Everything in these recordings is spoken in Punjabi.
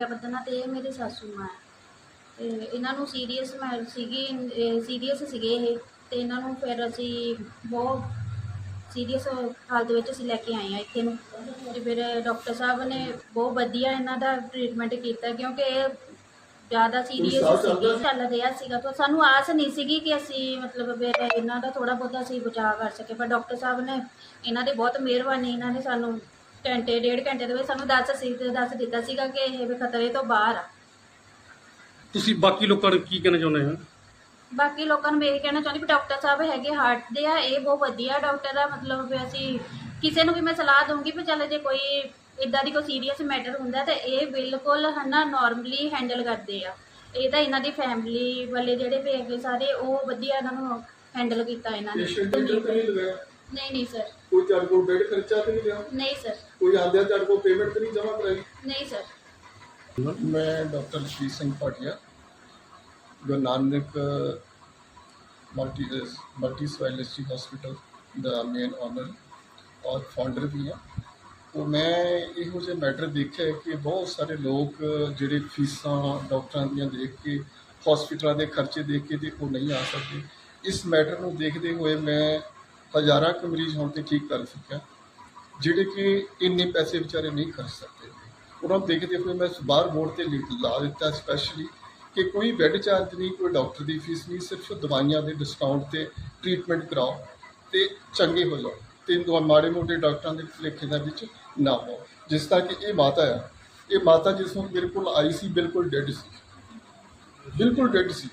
ਬੱਦਨਾ ਤੇ ਇਹ ਮੇਰੇ ਸਾਸੂ ਮਾਂ ਹੈ। ਤੇ ਇਹਨਾਂ ਨੂੰ ਸੀਰੀਅਸ ਮੈਂ ਸੀਗੀ ਸੀਰੀਅਸ ਸੀਗੇ ਇਹ। ਤੇ ਇਹਨਾਂ ਨੂੰ ਫਿਰ ਅਸੀਂ ਬਹੁਤ ਸੀਰੀਅਸ ਹਾਲਤ ਵਿੱਚ ਅਸੀਂ ਲੈ ਕੇ ਆਏ ਆ ਇੱਥੇ ਨੂੰ। ਤੇ ਫਿਰ ਡਾਕਟਰ ਸਾਹਿਬ ਨੇ ਬਹੁਤ ਵਧੀਆ ਇਹਨਾਂ ਦਾ ਟ੍ਰੀਟਮੈਂਟ ਕੀਤਾ ਕਿਉਂਕਿ ਇਹ ਜ਼ਿਆਦਾ ਸੀਰੀਅਸ ਸੀਗੀ ਚੱਲ ਰਿਹਾ ਸੀਗਾ। ਤਾਂ ਸਾਨੂੰ ਆਸ ਨਹੀਂ ਸੀਗੀ ਕਿ ਅਸੀਂ ਮਤਲਬ ਫਿਰ ਇਹਨਾਂ ਦਾ ਥੋੜਾ ਬਹੁਤਾ ਅਸੀਂ ਬਚਾਅ ਕਰ ਸਕੇ ਪਰ ਡਾਕਟਰ ਸਾਹਿਬ ਨੇ ਇਹਨਾਂ ਦੀ ਬਹੁਤ ਮਿਹਰਬਾਨੀ ਇਹਨਾਂ ਨੇ ਸਾਨੂੰ ਘੰਟੇ ਡੇਢ ਘੰਟੇ ਦੇ ਵਿੱਚ ਸਾਨੂੰ ਦੱਸ ਸੀ ਦੱਸ ਦਿੱਤਾ ਸੀਗਾ ਕਿ ਇਹ ਵੀ ਖਤਰੇ ਤੋਂ ਬਾਹਰ ਆ। ਤੁਸੀਂ ਬਾਕੀ ਲੋਕਾਂ ਨੂੰ ਕੀ ਕਹਿਣਾ ਚਾਹੁੰਦੇ ਹੋ? ਬਾਕੀ ਲੋਕਾਂ ਨੂੰ ਮੈਂ ਇਹ ਕਹਿਣਾ ਚਾਹੁੰਦੀ ਵੀ ਡਾਕਟਰ ਸਾਹਿਬ ਹੈਗੇ ਹਾਰਟ ਦੇ ਆ ਇਹ ਬਹੁਤ ਵਧੀਆ ਡਾਕਟਰ ਆ ਮਤਲਬ ਵੀ ਅਸੀਂ ਕਿਸੇ ਨੂੰ ਵੀ ਮੈਂ ਸਲਾਹ ਦਊਂਗੀ ਵੀ ਚੱਲ ਜੇ ਕੋਈ ਇਦਾਂ ਦੀ ਕੋਈ ਸੀਰੀਅਸ ਮੈਟਰ ਹੁੰਦਾ ਤੇ ਇਹ ਬਿਲਕੁਲ ਹਨਾ ਨਾਰਮਲੀ ਹੈਂਡਲ ਕਰਦੇ ਆ। ਇਹ ਤਾਂ ਇਹਨਾਂ ਦੀ ਫੈਮਿਲੀ ਵਾਲੇ ਜਿਹੜੇ ਵੀ ਹੈਗੇ ਸਾਰੇ ਉਹ ਵਧੀਆ ਇਹਨਾਂ ਨੂੰ ਹੈਂਡਲ ਕੀਤਾ ਇਹਨਾਂ ਨੇ। ਨਹੀਂ ਨਹੀਂ ਸਰ। ਕੋਈ ਤੁਹਾਡੇ ਕੋਲ ਬੈੱਡ ਖਰਚਾ ਤੇ ਨਹੀਂ ਲਿਆ ਨਹੀਂ ਸਰ। ਕੋਈ ਆਂਦਿਆਂ ਤੁਹਾਡੇ ਕੋਲ ਪੇਮੈਂਟ ਤੇ ਨਹੀਂ ਜਮ੍ਹਾਂ ਕਰਾਈ? ਨਹੀਂ ਸਰ। ਮੈਂ doctor Lakhir Singh Bhatia Guru Nanak multi multi specialty hospital ਦਾ ਮੇਨ ਓਨਰ ਔਰ ਫਾਊਂਡਰ ਵੀ ਹਾਂ। ਉਹ ਮੈਂ ਇਹੋ ਜਿਹੇ ਮੈਟਰ ਦੇਖਿਆ ਕਿ ਬਹੁਤ ਸਾਰੇ ਲੋਕ ਜਿਹੜੇ ਫੀਸਾਂ ਡਾਕਟਰਾਂ ਦੀਆਂ ਦੇਖ ਕੇ ਹਸਪੀਟਲਾਂ ਦੇ ਖਰਚੇ ਦੇਖ ਕੇ ਤੇ ਉਹ ਨਹੀਂ ਆ ਸਕਦੇ। ਇਸ ਮੈਟਰ ਨੂੰ ਦੇਖਦੇ ਹੋਏ ਮੈਂ ਹਜ਼ਾਰਾਂ ਕੁ ਮਰੀਜ਼ ਹੁਣ ਤੇ ਠੀਕ ਕਰ ਸਕਿਆ ਜਿਹੜੇ ਕਿ ਇੰਨੇ ਪੈਸੇ ਵਿਚਾਰੇ ਨਹੀਂ ਖਰਚ ਸਕਦੇ। ਉਹਨਾਂ ਨੂੰ ਦੇਖਦੇ ਹੋਏ ਮੈਂ ਬਾਹਰ ਬੋਰਡ ਤੇ ਲਿਖ ਲਾ ਦਿੱਤਾ ਸਪੈਸ਼ਲੀ ਕਿ ਕੋਈ ਬੈੱਡ ਚਾਰਜ ਨਹੀਂ, ਕੋਈ ਡਾਕਟਰ ਦੀ ਫੀਸ ਨਹੀਂ, ਸਿਰਫ ਦਵਾਈਆਂ ਦੇ ਡਿਸਕਾਊਂਟ ਤੇ ਟ੍ਰੀਟਮੈਂਟ ਕਰਾਓ ਤੇ ਚੰਗੇ ਹੋ ਜਾਓ। ਤੇ ਦੋ ਮਾੜੇ ਮੋਟੇ ਡਾਕਟਰਾਂ ਦੇ ਲੇਖੇ ਦੇ ਵਿੱਚ ਨਾ ਹੋ ਜਿਸ ਤਰ੍ਹਾਂ ਕਿ ਇਹ ਮਾਤਾ ਹੈ ਇਹ ਮਾਤਾ ਜਿਸ ਨੂੰ ਮੇਰੇ ਕੋਲ ਆਈ ਸੀ, ਬਿਲਕੁਲ ਡੈਡ ਸੀ। ਬਿਲਕੁਲ ਡੈਡ ਸੀ।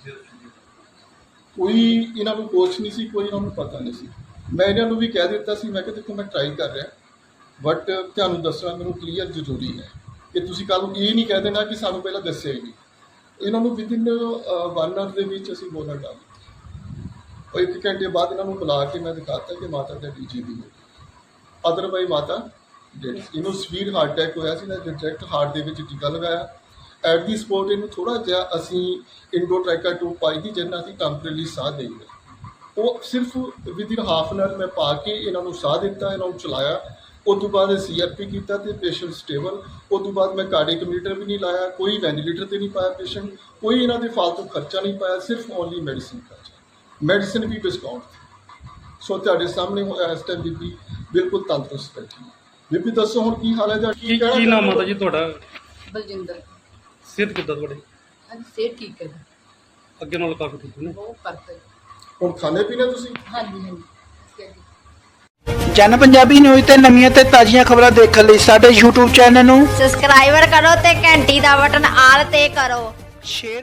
ਕੋਈ ਇਹਨਾਂ ਨੂੰ ਕੋਚ ਨਹੀਂ ਸੀ, ਕੋਈ ਇਹਨਾਂ ਨੂੰ ਪਤਾ ਨਹੀਂ ਸੀ। ਮੈਂ ਇਹਨਾਂ ਨੂੰ ਵੀ ਕਹਿ ਦਿੱਤਾ ਸੀ, ਮੈਂ ਕਿਹਾ ਦੇਖੋ ਮੈਂ ਟਰਾਈ ਕਰ ਰਿਹਾ ਬਟ ਤੁਹਾਨੂੰ ਦੱਸਣਾ ਮੈਨੂੰ ਕਲੀਅਰ ਜ਼ਰੂਰੀ ਹੈ ਕਿ ਤੁਸੀਂ ਕੱਲ੍ਹ ਨੂੰ ਇਹ ਨਹੀਂ ਕਹਿ ਦੇਣਾ ਕਿ ਸਾਨੂੰ ਪਹਿਲਾਂ ਦੱਸਿਆ ਹੀ ਨਹੀਂ। ਇਹਨਾਂ ਨੂੰ ਵਿਦਿਨ ਵਨ ਆਵਰ ਦੇ ਵਿੱਚ ਅਸੀਂ ਬੋਲਣ ਡਾਲ ਉਹ ਇੱਕ ਘੰਟੇ ਬਾਅਦ ਇਹਨਾਂ ਨੂੰ ਬੁਲਾ ਕੇ ਮੈਂ ਦਿਖਾਤਾ ਕਿ ਮਾਤਾ ਦਾ ਡੀਜੀ ਦੀ ਹੈ। ਅਦਰਵਾਈ ਮਾਤਾ dead ਇਹਨੂੰ ਸਵੀਰ ਹਾਰਟ ਅਟੈਕ ਹੋਇਆ ਸੀ ਨਾ ਡਾਇਰੈਕਟ ਹਾਰਟ ਦੇ ਵਿੱਚ ਟੀਕਾ ਲਗਾਇਆ। ਐਟ ਦੀ ਸਪੋਟ ਇਹਨੂੰ ਥੋੜਾ ਜਿਹਾ ਅਸੀਂ ਇੰਡੋ ਟ੍ਰੈਕਾ ਟੂ ਪਾਈ ਦੀ, ਜਿਹਨਾਂ ਅਸੀਂ ਟੈਂਪਰੇਰੀ ਸਾਹ ਦੇਈਏ ਉਹ ਸਿਰਫ ਵਿਦਿਨ ਹਾਫ ਐਨ ਆਵਰ ਮੈਂ ਪਾ ਕੇ ਇਹਨਾਂ ਨੂੰ ਸਾਹ ਦਿੱਤਾ ਇਹਨਾਂ ਨੂੰ ਚਲਾਇਆ। ਉਸ ਤੋਂ ਬਾਅਦ ਸੀਆਰਪੀ ਕੀਤਾ ਤੇ ਪੇਸ਼ੈਂਟ ਸਟੇਬਲ ਉਸ ਤੋਂ ਬਾਅਦ ਮੈਂ ਕਾਰਡਿਕ ਮੀਟਰ ਵੀ ਨਹੀਂ ਲਾਇਆ ਕੋਈ ਵੈਂਟੀਲੇਟਰ ਤੇ ਨਹੀਂ ਪਾਇਆ ਪੇਸ਼ੈਂਟ ਕੋਈ ਇਹਨਾਂ ਦੇ ਫालतू ਖਰਚਾ ਨਹੀਂ ਪਾਇਆ ਸਿਰਫ ਓਨਲੀ ਮੈਡੀਸਿਨ ਖਰਚਾ। ਮੈਡੀਸਿਨ ਵੀ ਡਿਸਕਾਊਂਟ ਸੋ। ਤੁਹਾਡੇ ਸਾਹਮਣੇ ਹੋਇਆ ਇਸ ਟਾਈਮ ਬੀਬੀ ਬਿਲਕੁਲ ਤੰਦਰੁਸਤ ਬੈਠੀ ਹੈ। ਬੀਬੀ ਦੱਸੋ ਹੁਣ ਕੀ ਹਾਲ ਹੈ ਜਾਂ ਕੀ ਕੀ ਨਾਮ ਮਾਤਾ ਜੀ ਤੁਹਾਡਾ? ਬਲਜਿੰਦਰ। ਸਿਹਤ ਕਿੱਦਾਂ ਤੁਹਾਡੀ? ਹਾਂਜੀ ਸਿਹਤ ਠੀਕ ਹੈ ਅੱਗੇ ਨਾਲ ਕਾਫੀ ਠੀਕ ਨੇ? ਬਹੁਤ ਹੈ ਹੁਣ ਖਾਣੇ ਪੀਣੇ ਤੁਸੀਂ? ਹਾਂਜੀ ਹਾਂਜੀ। ਜਨ ਪੰਜਾਬੀ ਨਿਊਜ਼ ਤੇ ਨਵੀਆਂ ਤੇ ਤਾਜ਼ੀਆਂ ਖਬਰਾਂ ਦੇਖਣ ਲਈ ਸਾਡੇ YouTube ਚੈਨਲ ਨੂੰ ਸਬਸਕ੍ਰਾਈਬਰ ਕਰੋ ਤੇ ਘੰਟੀ ਦਾ ਬਟਨ ਆਲ ਤੇ ਕਰੋ। ਸ਼ੇਅਰ